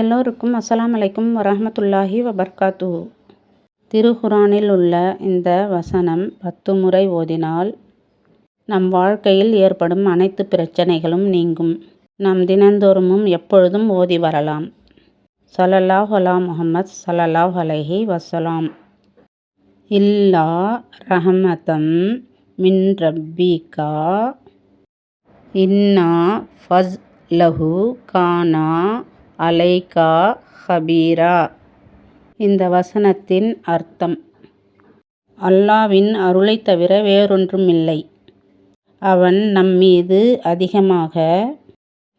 எல்லோருக்கும் அஸ்லாம் அலைக்கும் வரஹமத்துல்லாஹி வபர்காத்து திருகுரானில் உள்ள இந்த வசனம் பத்து முறை ஓதினால் நம் வாழ்க்கையில் ஏற்படும் அனைத்து பிரச்சனைகளும் நீங்கும். நாம் தினந்தோறும் எப்பொழுதும் ஓதி வரலாம். சலல்லாஹ் அலா முகமது சலல்லாஹ் அலஹி வசலாம் இல்லா ரஹமதம் மின் ரப்பிகா. இன்னா ஃபஸ் லஹு கானா அலைகா ஹபீரா. இந்த வசனத்தின் அர்த்தம் அல்லாவின் அருளைத் தவிர வேறொன்றுமில்லை. அவன் நம்மீது அதிகமாக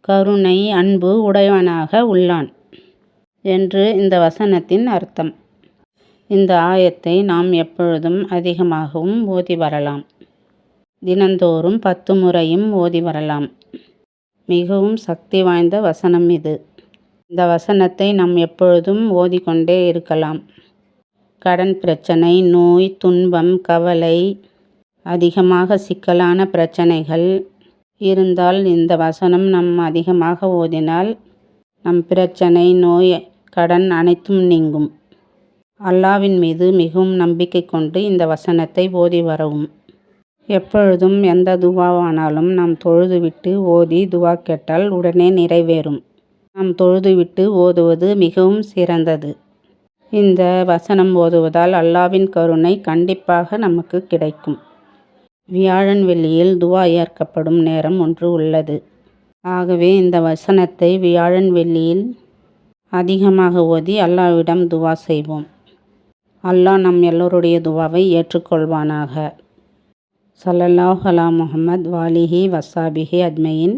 கருணை அன்பு உடையவனாக உள்ளான் என்று இந்த வசனத்தின் அர்த்தம். இந்த ஆயத்தை நாம் எப்பொழுதும் அதிகமாகவும் ஓதி வரலாம். தினந்தோறும் பத்து முறையும் ஓதி வரலாம். மிகவும் சக்தி வாய்ந்த வசனம் இது. இந்த வசனத்தை நாம் எப்பொழுதும் ஓதிக்கொண்டே இருக்கலாம். கடன் பிரச்சனை நோய் துன்பம் கவலை அதிகமாக சிக்கலான பிரச்சனைகள் இருந்தால் இந்த வசனம் நம் அதிகமாக ஓதினால் நம் பிரச்சனை நோய் கடன் அனைத்தும் நீங்கும். அல்லாவின் மீது மிகவும் நம்பிக்கை கொண்டு இந்த வசனத்தை ஓதி வரவும். எப்பொழுதும் எந்த துவாவானாலும் நாம் தொழுதுவிட்டு ஓதி துவா கேட்டால் உடனே நிறைவேறும். நாம் தொழுதுவிட்டு ஓதுவது மிகவும் சிறந்தது. இந்த வசனம் ஓதுவதால் அல்லாவின் கருணை கண்டிப்பாக நமக்கு கிடைக்கும். வியாழன் வெள்ளியில் துவா ஏற்கப்படும் நேரம் ஒன்று உள்ளது. ஆகவே இந்த வசனத்தை வியாழன் வெள்ளியில் அதிகமாக ஓதி அல்லாவிடம் துவா செய்வோம். அல்லாஹ் நம் எல்லோருடைய துவாவை ஏற்றுக்கொள்வானாக. ஸல்லல்லாஹு அலா முகமது வாலிஹி வசாபிஹி அஜ்மையின்